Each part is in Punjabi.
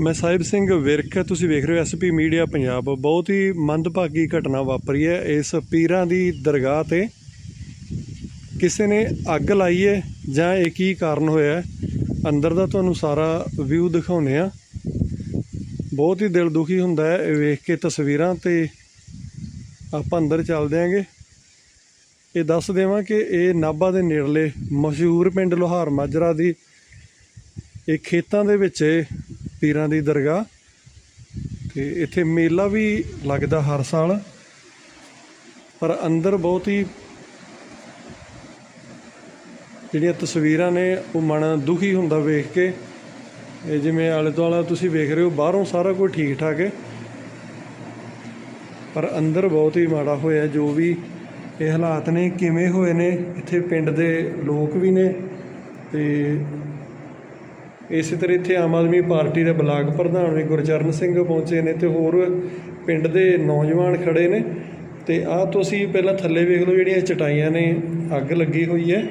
ਮੈਂ ਸਾਹਿਬ ਸਿੰਘ ਵਿਰਕ, ਤੁਸੀਂ ਵੇਖ ਰਹੇ ਹੋ ਐਸਪੀ ਮੀਡੀਆ ਪੰਜਾਬ। ਬਹੁਤ ਹੀ ਮੰਦਭਾਗੀ ਘਟਨਾ ਵਾਪਰੀ ਹੈ ਇਸ ਪੀਰਾਂ ਦੀ ਦਰਗਾਹ ਤੇ। ਕਿਸੇ ਨੇ ਅੱਗ ਲਾਈ ਹੈ ਜਾਂ ਇਹ ਕੀ ਕਾਰਨ ਹੋਇਆ ਅੰਦਰ ਦਾ ਤੁਹਾਨੂੰ ਸਾਰਾ ਵਿਊ ਦਿਖਾਉਨੇ ਆ ਬਹੁਤ ਹੀ ਦਿਲ ਦੁਖੀ ਹੁੰਦਾ ਹੈ ਇਹ ਵੇਖ ਕੇ ਤਸਵੀਰਾਂ ਤੇ ਆਪਾਂ ਅੰਦਰ ਚੱਲਦੇ ਆਂਗੇ ਇਹ ਦੱਸ ਦੇਵਾਂ ਕਿ ਇਹ ਨਾਭਾ ਦੇ ਨੇੜਲੇ ਮਸ਼ਹੂਰ ਪਿੰਡ ਲੋਹਾਰ ਮਾਜਰਾ ਦੀ ਇਹ ਖੇਤਾਂ ਦੇ ਵਿੱਚ ਪੀਰਾਂ ਦੀ ਦਰਗਾਹ। ਤੇ ਇੱਥੇ ਮੇਲਾ ਵੀ ਲੱਗਦਾ ਹਰ ਸਾਲ। ਪਰ ਅੰਦਰ ਬਹੁਤ ਹੀ ਜਿਹੜੀਆਂ ਤਸਵੀਰਾਂ ਨੇ, ਉਹ ਮਨ ਦੁਖੀ ਹੁੰਦਾ ਵੇਖ ਕੇ। ਇਹ ਜਿਵੇਂ ਆਲੇ ਦੁਆਲਾ ਤੁਸੀਂ ਵੇਖ ਰਹੇ ਹੋ, ਬਾਹਰੋਂ ਸਾਰਾ ਕੁਝ ਠੀਕ ਠਾਕ ਹੈ। ਪਰ ਅੰਦਰ ਬਹੁਤ ਹੀ ਮਾੜਾ ਹੋਇਆ, ਜੋ ਵੀ ਇਹ ਹਾਲਾਤ ਨੇ, ਕਿਵੇਂ ਹੋਏ ਨੇ, ਇੱਥੇ ਪਿੰਡ ਦੇ ਲੋਕ ਵੀ ਨੇ। ਤੇ ਇਸੇ ਤਰ੍ਹਾਂ ਇੱਥੇ ਆਮ ਆਦਮੀ ਪਾਰਟੀ ਦੇ ਬਲਾਕ ਪ੍ਰਧਾਨ ਵੀ ਗੁਰਚਰਨ ਸਿੰਘ ਪਹੁੰਚੇ ਨੇ ਤੇ ਹੋਰ ਪਿੰਡ ਦੇ ਨੌਜਵਾਨ ਖੜੇ ਨੇ। ਤੇ ਆਹ ਤੁਸੀਂ ਪਹਿਲਾਂ ਥੱਲੇ ਵੇਖ ਲਓ ਜਿਹੜੀਆਂ ਚਟਾਈਆਂ ਨੇ, ਅੱਗ ਲੱਗੀ ਹੋਈ ਹੈ।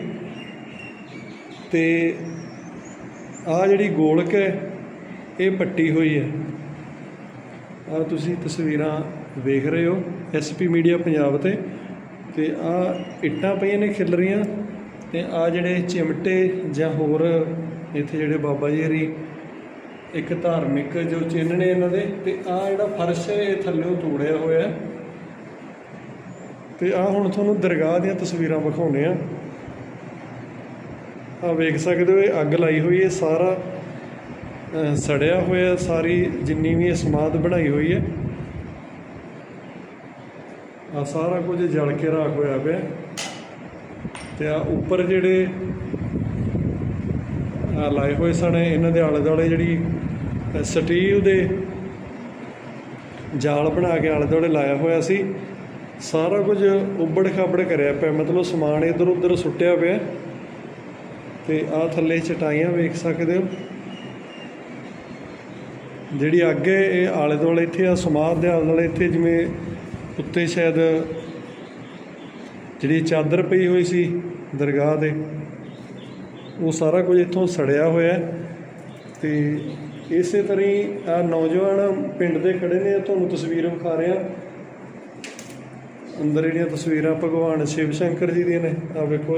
ਤੇ ਆਹ ਜਿਹੜੀ ਗੋਲਕ ਹੈ, ਇਹ ਪੱਟੀ ਹੋਈ ਹੈ। ਆਹ ਤੁਸੀਂ ਤਸਵੀਰਾਂ ਵੇਖ ਰਹੇ ਹੋ ਐਸਪੀ ਮੀਡੀਆ ਪੰਜਾਬ ਤੇ। ਤੇ ਆਹ ਇੱਟਾਂ ਪਈਆਂ ਨੇ ਖਿਲ ਖਿਲਰੀਆਂ ਤੇ ਆ ਜਿਹੜੇ ਚਿਮਟੇ ਜਾਂ ਹੋਰ ਇੱਥੇ ਜਿਹੜੇ ਬਾਬਾ ਜੀ ਹਰੀ ਇੱਕ ਧਾਰਮਿਕ ਜੋ ਚਿੰਨ੍ਹ ਨੇ ਇਹਨਾਂ ਦੇ, ਤੇ ਆ ਜਿਹੜਾ ਫਰਸ਼ ਹੈ, ਇਹ ਥੱਲੇੋਂ ਤੋੜਿਆ ਹੋਇਆ ਹੈ। ਤੇ ਆ ਹੁਣ ਤੁਹਾਨੂੰ ਦਰਗਾਹ ਦੀਆਂ ਤਸਵੀਰਾਂ ਵਿਖਾਉਨੇ ਆ ਆ ਵੇਖ ਸਕਦੇ ਹੋ, ਇਹ ਅੱਗ ਲਾਈ ਹੋਈ ਹੈ, ਸਾਰਾ ਸੜਿਆ ਹੋਇਆ, ਸਾਰੀ ਜਿੰਨੀ ਵੀ ਇਹ ਸਮਾਧ ਬਣਾਈ ਹੋਈ ਹੈ। ਆ ਸਾਰਾ ਕੁਝ ਜਲ ਕੇ ਰਾਖ ਹੋਇਆ ਪਿਆ। ਤੇ ਆ ਉੱਪਰ ਜਿਹੜੇ ਲਾਏ ਹੋਏ ਸਨ। ਇਹਨਾਂ ਦੇ ਆਲੇ ਦੁਆਲੇ ਜਿਹੜੀ ਸਟੀਲ ਦੇ ਜਾਲ ਬਣਾ ਕੇ ਆਲੇ ਦੁਆਲੇ ਲਾਇਆ ਹੋਇਆ ਸੀ। ਸਾਰਾ ਕੁਝ ਉੱਬੜ ਖਾਬੜ ਕਰਿਆ ਪਿਆ। ਮਤਲਬ ਸਮਾਨ ਇੱਧਰ ਉੱਧਰ ਸੁੱਟਿਆ ਪਿਆ। ਤੇ ਆ ਥੱਲੇ ਚਟਾਈਆਂ ਵੇਖ ਸਕਦੇ ਹੋ। ਜਿਹੜੀ ਅੱਗ ਹੈ, ਇਹ ਆਲੇ ਦੁਆਲੇ ਇੱਥੇ ਆ ਸਮਾਧ ਦੇ ਆਲੇ ਦੁਆਲੇ ਇੱਥੇ ਜਿਵੇਂ ਉੱਤੇ ਸ਼ਾਇਦ ਜਿਹੜੀ ਚਾਦਰ ਪਈ ਹੋਈ ਸੀ ਦਰਗਾਹ ਦੇ। ਉਹ ਸਾਰਾ ਕੁਝ ਇੱਥੋਂ ਸੜਿਆ ਹੋਇਆ ਹੈ ਤੇ ਇਸੇ ਤਰ੍ਹਾਂ ਹੀ ਆ ਨੌਜਵਾਨ ਪਿੰਡ ਦੇ ਖੜੇ ਨੇ ਤੁਹਾਨੂੰ ਤਸਵੀਰ ਵਿਖਾ ਰਿਹਾ ਅੰਦਰ ਜਿਹੜੀਆਂ ਤਸਵੀਰਾਂ ਭਗਵਾਨ ਸ਼ਿਵ ਸ਼ੰਕਰ ਜੀ ਦੀਆਂ ਨੇ ਆ ਵੇਖੋ,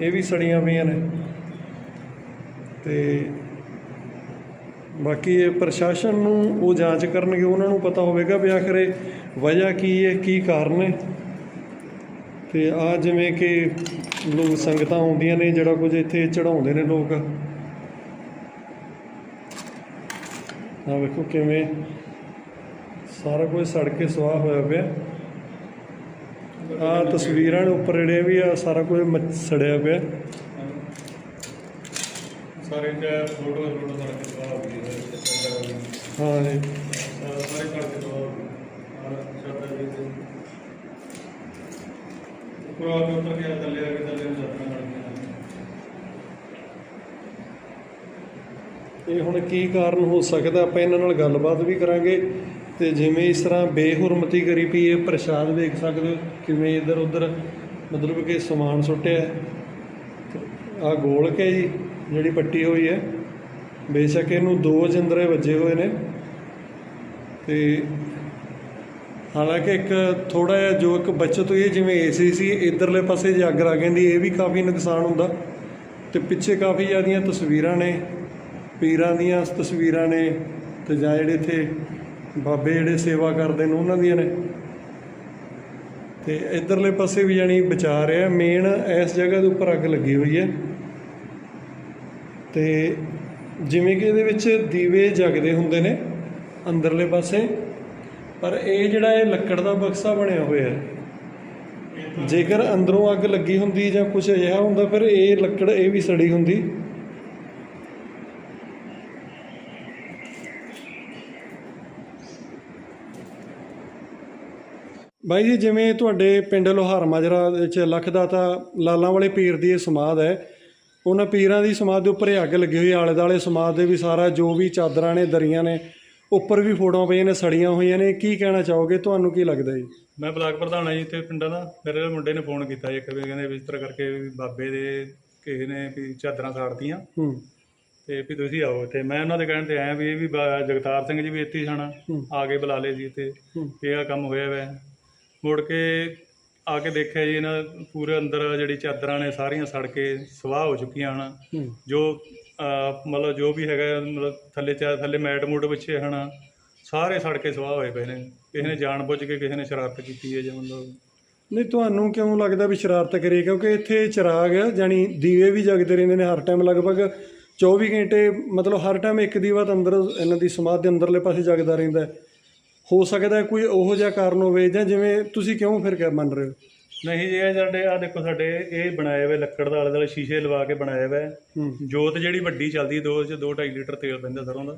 ਇਹ ਵੀ ਸੜੀਆਂ ਪਈਆਂ ਨੇ। ਤੇ ਬਾਕੀ ਇਹ ਪ੍ਰਸ਼ਾਸਨ ਨੂੰ ਉਹ ਜਾਂਚ ਕਰਨਗੇ, ਉਹਨਾਂ ਨੂੰ ਪਤਾ ਹੋਵੇਗਾ ਵੀ ਆਖਰ ਇਹ ਵਜ੍ਹਾ ਕੀ ਹੈ, ਕੀ ਕਾਰਨ ਹੈ। ਤੇ ਆ ਜਿਵੇਂ ਕਿ ਲੋਕ ਸੰਗਤਾਂ ਆਉਂਦੀਆਂ ਨੇ ਜਿਹੜਾ ਕੁਝ ਇੱਥੇ ਚੜਾਉਂਦੇ ਨੇ ਲੋਕ। ਆ ਵੇਖੋ ਕਿਵੇਂ ਸਾਰਾ ਕੁਝ ਸੜ ਕੇ ਸੁਆਹ ਹੋਇਆ ਪਿਆ। ਆ ਤਸਵੀਰਾਂ ਦੇ ਉੱਪਰ ਜਿਹੜੇ ਵੀ ਆ ਸਾਰਾ ਕੁਝ ਸੜਿਆ ਪਿਆ। ਸਾਰੇ ਤੇ ਫੋਟੋ ਫੋਟੋ ਸਾਰਾ ਬਾਹਰ ਹੋ ਗਈ ਹੈ ਜੀ। ਸਾਰੇ ਦੇ ਤੋਂ ਔਰ ਸ਼ਰਦਾ ਜੀ ਦੇ ਆ ਕੇ ਉੱਤਰ ਗਿਆ, ਥੱਲੇ ਆ ਕੇ ਥੱਲੇ ਨੂੰ ਜਾਤਰਾ ਕਰ ਇਹ ਹੁਣ ਕੀ ਕਾਰਨ ਹੋ ਸਕਦਾ? ਆਪਾਂ ਇਹਨਾਂ ਨਾਲ ਗੱਲਬਾਤ ਵੀ ਕਰਾਂਗੇ ਤੇ ਜਿਵੇਂ ਇਸ ਤਰ੍ਹਾਂ ਬੇਹੁਰਮਤੀ ਕਰੀ ਪਈ ਇਹ ਪ੍ਰਸ਼ਾਦ ਵੇਖ ਸਕਦੇ ਹੋ, ਕਿਵੇਂ ਇੱਧਰ ਉੱਧਰ ਮਤਲਬ ਕਿ ਸਮਾਨ ਸੁੱਟਿਆ ਆ ਗੋਲਕ ਹੈ ਜੀ, ਜਿਹੜੀ ਪੱਟੀ ਹੋਈ ਹੈ। ਬੇਸ਼ੱਕ ਇਹਨੂੰ ਦੋ ਜਿੰਦਰੇ ਵੱਜੇ ਹੋਏ ਨੇ। ਤੇ ਹਾਲਾਂਕਿ ਇੱਕ ਥੋੜਾ ਜਿਹਾ ਜੋ ਇੱਕ ਬਚਤ ਹੋਈ ਹੈ, ਜਿਵੇਂ ਏਸੀ ਸੀ, ਇਧਰਲੇ ਪਾਸੇ ਜੇ ਅੱਗ ਲੱਗ ਜਾਂਦੀ, ਇਹ ਵੀ ਕਾਫੀ ਨੁਕਸਾਨ ਹੁੰਦਾ। ਤੇ ਪਿੱਛੇ ਕਾਫੀ ਜ਼ਿਆਦੀਆਂ ਤਸਵੀਰਾਂ ਨੇ, ਪੀਰਾਂ ਦੀਆਂ ਤਸਵੀਰਾਂ ਨੇ, ਤੇ ਜਾਂ ਜਿਹੜੇ ਇੱਥੇ ਬਾਬੇ ਜਿਹੜੇ ਸੇਵਾ ਕਰਦੇ ਨੇ, ਉਹਨਾਂ ਦੀਆਂ ਨੇ। ਤੇ ਇਧਰਲੇ ਪਾਸੇ ਵੀ ਜਾਨੀ ਬਚਾ ਰਿਹਾ ਮੇਨ ਇਸ ਜਗ੍ਹਾ ਦੇ ਉੱਪਰ ਅੱਗ ਲੱਗੀ ਹੋਈ ਹੈ। ਤੇ ਜਿਵੇਂ ਕਿ ਇਹਦੇ ਵਿੱਚ ਦੀਵੇ ਜਗਦੇ ਹੁੰਦੇ ਨੇ, ਅੰਦਰਲੇ ਪਾਸੇ। ਪਰ ਇਹ ਜਿਹੜਾ ਇਹ ਲੱਕੜ ਦਾ ਬਕਸਾ ਬਣਿਆ ਹੋਇਆ ਹੈ, ਜੇਕਰ ਅੰਦਰੋਂ ਅੱਗ ਲੱਗੀ ਹੁੰਦੀ ਜਾਂ ਕੁਝ ਅਜਿਹਾ ਹੁੰਦਾ, ਫਿਰ ਇਹ ਲੱਕੜ ਇਹ ਵੀ ਸੜੀ ਹੁੰਦੀ। ਬਾਈ ਜੀ, ਜਿਵੇਂ ਤੁਹਾਡੇ ਪਿੰਡ ਲੋਹਾਰ ਮਾਜਰਾ ਵਿੱਚ ਲਖਦਾਤਾ ਲਾਲਾਂ ਵਾਲੇ ਪੀਰ ਦੀ ਇਹ ਸਮਾਧ ਹੈ, ਉਹਨਾਂ ਪੀਰਾਂ ਦੀ ਸਮਾਧ ਦੇ ਉੱਪਰ ਇਹ ਅੱਗ ਲੱਗੀ ਹੋਈ ਆਲੇ ਦਾਲੇ ਸਮਾਧ ਦੇ ਵੀ ਸਾਰਾ ਜੋ ਵੀ ਚਾਦਰਾਂ ਨੇ, ਦਰੀਆਂ ਨੇ ਉੱਪਰ ਵੀ ਫੋਟੋਆਂ ਪਈਆਂ ਨੇ ਸੜੀਆਂ ਹੋਈਆਂ ਨੇ। ਕੀ ਕਹਿਣਾ ਚਾਹੋਗੇ? ਤੁਹਾਨੂੰ ਕੀ ਲੱਗਦਾ ਜੀ? ਮੈਂ ਬਲਾਕ ਪ੍ਰਧਾਨ ਜੀ ਇੱਥੇ ਪਿੰਡਾਂ ਦਾ। ਮੇਰੇ ਮੁੰਡੇ ਨੇ ਫੋਨ ਕੀਤਾ ਜੀ ਇੱਕ ਵੀ ਕਹਿੰਦੇ ਵੀ ਇਸ ਤਰ੍ਹਾਂ ਕਰਕੇ ਵੀ ਬਾਬੇ ਦੇ ਕਿਸੇ ਨੇ ਵੀ ਚਾਦਰਾਂ ਸਾੜਤੀਆਂ। ਹੂੰ। ਤੇ ਵੀ ਤੁਸੀਂ ਆਓ ਇੱਥੇ। ਮੈਂ ਉਹਨਾਂ ਦੇ ਕਹਿਣ ਤੇ ਆਇਆ ਵੀ ਇਹ ਵੀ ਬਾ- ਜਗਤਾਰ ਸਿੰਘ ਜੀ ਵੀ ਇੱਥੇ ਹੀ ਸਨ। ਹੂੰ। ਆ ਕੇ ਬੁਲਾ ਲਏ ਸੀ ਇੱਥੇ। ਹੂੰ। ਵੀ ਇਹ ਕੰਮ ਹੋਇਆ ਵੈ। ਮੁੜ ਕੇ ਆ ਕੇ ਦੇਖਿਆ ਜੀ ਇਹਨਾਂ ਪੂਰੇ ਅੰਦਰ ਜਿਹੜੀ ਚਾਦਰਾਂ ਨੇ ਸਾਰੀਆਂ ਸੜ ਕੇ ਸਵਾਹ ਹੋ ਚੁੱਕੀਆਂ ਹਨ। ਹੂੰ। ਜੋ ਮਤਲਬ ਜੋ ਵੀ ਹੈਗਾ, ਮਤਲਬ ਥੱਲੇ ਚਾ ਥੱਲੇ ਮੈਟ ਮੂਟ ਵਿਛੇ ਹਨ, ਸਾਰੇ ਸੜ ਕੇ ਸਵਾਹ ਹੋਏ ਪਏ ਨੇ। ਕਿਸੇ ਨੇ ਜਾਣ ਬੁੱਝ ਕੇ ਕਿਸੇ ਨੇ ਸ਼ਰਾਰਤ ਕੀਤੀ ਹੈ ਜਾਂ ਮਤਲਬ ਨਹੀਂ, ਤੁਹਾਨੂੰ ਕਿਉਂ ਲੱਗਦਾ ਵੀ ਸ਼ਰਾਰਤ ਕਰੀ? ਕਿਉਂਕਿ ਇੱਥੇ ਚਿਰਾਗ ਜਾਨੀ ਦੀਵੇ ਵੀ ਜਗਦੇ ਰਹਿੰਦੇ ਨੇ ਹਰ ਟਾਈਮ ਲਗਭਗ 24 ਘੰਟੇ, ਮਤਲਬ ਹਰ ਟਾਈਮ ਇੱਕ ਦੀਵਾ ਤਾਂ ਅੰਦਰ, ਇਹਨਾਂ ਦੀ ਸਮਾਧ ਦੇ ਅੰਦਰਲੇ ਪਾਸੇ ਜਗਦਾ ਰਹਿੰਦਾ ਹੋ। ਸਕਦਾ ਕੋਈ ਉਹੋ ਜਿਹਾ ਕਾਰਨ ਹੋਵੇ ਜਾਂ ਜਿਵੇਂ ਤੁਸੀਂ ਕਿਉਂ ਫਿਰ ਕਿਆ ਮੰਨ ਰਹੇ ਹੋ? ਨਹੀਂ ਜੀ ਇਹ ਸਾਡੇ ਆ ਦੇਖੋ ਸਾਡੇ ਇਹ ਬਣਾਏ ਹੋਏ ਲੱਕੜ ਦਾ ਆਲੇ ਦੁਆਲੇ ਸ਼ੀਸ਼ੇ ਲਵਾ ਕੇ ਬਣਾਏ ਹੋਏ ਜੋਤ ਜਿਹੜੀ ਵੱਡੀ ਚੱਲਦੀ ਦੋ ਚ 2.5 ਲੀਟਰ ਤੇਲ ਪੈਂਦਾ ਸਰੋਂ ਦਾ।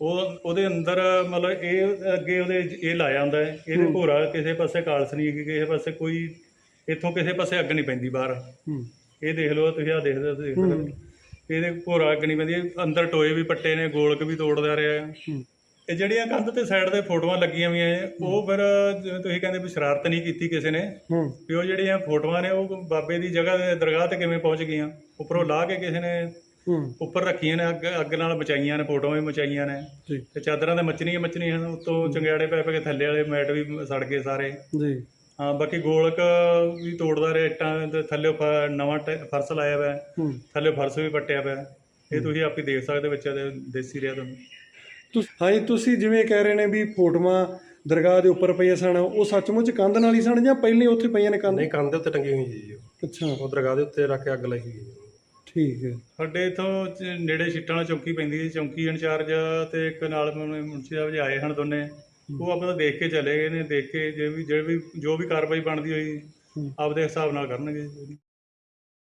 ਉਹ ਉਹਦੇ ਅੰਦਰ ਮਤਲਬ ਇਹ ਅੱਗੇ ਉਹਦੇ ਇਹ ਲਾਇਆ ਹੁੰਦਾ ਹੈ ਇਹਦੇ ਭੋਰਾ ਕਿਸੇ ਪਾਸੇ ਕਾਲਸ ਨਹੀਂ ਹੈਗੀ ਕਿਸੇ ਪਾਸੇ ਕੋਈ ਇੱਥੋਂ ਕਿਸੇ ਪਾਸੇ ਅੱਗ ਨਹੀਂ ਪੈਂਦੀ ਬਾਹਰ। ਇਹ ਦੇਖ ਲਓ ਤੁਸੀਂ ਆ ਦੇਖਦੇ ਹੋ ਤੁਸੀਂ ਦੇਖ ਸਕਦੇ ਹੋ। ਇਹਦੇ ਭੋਰਾ ਅੱਗ ਨਹੀਂ ਪੈਂਦੀ ਅੰਦਰ ਟੋਏ ਵੀ ਪੱਟੇ ਨੇ ਗੋਲਕ ਵੀ ਤੋੜਦਾ ਰਿਹਾ ਹੈ। ਹੂੰ ਇਹ ਜਿਹੜੀਆਂ ਕੰਧ ਤੇ ਸਾਈਡ ਤੇ ਫੋਟੋਆਂ ਲੱਗੀਆਂ ਹੋਈਆਂ ਹੈ, ਉਹ ਫਿਰ ਜਿਵੇਂ ਤੁਸੀਂ ਕਹਿੰਦੇ ਵੀ ਸ਼ਰਾਰਤ ਨਹੀਂ ਕੀਤੀ ਕਿਸੇ ਨੇ ਹੂੰ। ਵੀ ਉਹ ਜਿਹੜੀਆਂ ਫੋਟੋਆਂ ਨੇ ਉਹ ਬਾਬੇ ਦੀ ਜਗ੍ਹਾ ਤੇ ਦਰਗਾਹ ਤੇ ਕਿਵੇਂ ਪਹੁੰਚ ਗਈਆਂ? ਉੱਪਰੋਂ ਲਾ ਕੇ ਕਿਸੇ ਨੇ ਹੂੰ। ਉੱਪਰ ਰੱਖੀਆਂ ਨੇ ਅੱਗ ਅੱਗ ਨਾਲ ਮਚਾਈਆਂ ਨੇ ਫੋਟੋਆਂ ਵੀ ਮਚਾਈਆਂ ਨੇ। ਜੀ। ਤੇ ਚਾਦਰਾਂ ਤੇ ਮੱਚਣੀਆਂ ਮੱਚਣੀਆਂ ਹਨ ਉੱਤੋਂ ਚੰਗਿਆੜੇ ਪੈ ਪੈ ਕੇ ਥੱਲੇ ਵਾਲੇ ਮੈਟ ਵੀ ਸੜ ਗਏ ਸਾਰੇ। ਜੀ। ਹਾਂ ਬਾਕੀ ਗੋਲਕ ਵੀ ਤੋੜਦਾ ਰਿਹਾ ਇੱਟਾਂ ਤੇ ਥੱਲੇ ਨਵਾਂ ਫਰਸ਼ ਲਾਇਆ ਹੋਇਆ। ਹੈ। ਹੂੰ ਥੱਲੇ ਫਰਸ਼ ਵੀ ਪੱਟਿਆ ਪਿਆ। ਹੈ। ਇਹ ਤੁਸੀਂ ਆਪੇ ਦੇਖ ਸਕਦੇ ਵਿੱਚ ਇਹਦੇ ਦੇਸੀ ਰਿਹਾ ਤੁਹਾਨੂੰ। ਹਾਂਜੀ ਤੁਸੀਂ ਜਿਵੇਂ ਕਹਿ ਰਹੇ ਨੇ ਵੀ ਫੋਟੋਆਂ ਦਰਗਾਹ ਦੇ ਉੱਪਰ ਪਈਆਂ ਸਨ ਉਹ ਸੱਚਮੁੱਚ ਕੰਧ ਨਾਲ ਹੀ ਸਨ ਜਾਂ ਪਹਿਲੇ ਉੱਥੇ ਪਈਆਂ ਨੇ ਕੰਧ? ਨਹੀਂ ਕੰਧ ਦੇ ਉੱਤੇ ਟੰਗੀ ਹੋਈ ਜੀ ਉਹ। ਅੱਛਾ। ਉਹ ਦਰਗਾਹ ਦੇ ਉੱਤੇ ਰੱਖ ਕੇ ਅੱਗ ਲਾਈ ਹੋਈ ਹੈ ਠੀਕ ਹੈ। ਸਾਡੇ ਇਥੋਂ ਨੇੜੇ ਛਿੱਟਾਂ ਵਾਲੀ ਚੌਕੀ ਪੈਂਦੀ ਹੈ ਚੌਕੀ ਇੰਚਾਰਜ ਤੇ ਇੱਕ ਨਾਲ ਮੁੰ- ਮੁਨਸ਼ੀ ਸਾਹਿਬ ਜੀ ਆਏ ਹਨ ਦੋਨੇ। ਉਹ ਆਪਾਂ ਤਾਂ ਦੇਖ ਕੇ ਚਲੇ ਗਏ ਨੇ ਦੇਖ ਕੇ ਜੇ ਵੀ ਜੇ ਵੀ ਜੋ ਵੀ ਕਾਰਵਾਈ ਬਣਦੀ ਹੋਈ ਹੂੰ। ਆਪਦੇ ਹਿਸਾਬ ਨਾਲ ਕਰਨਗੇ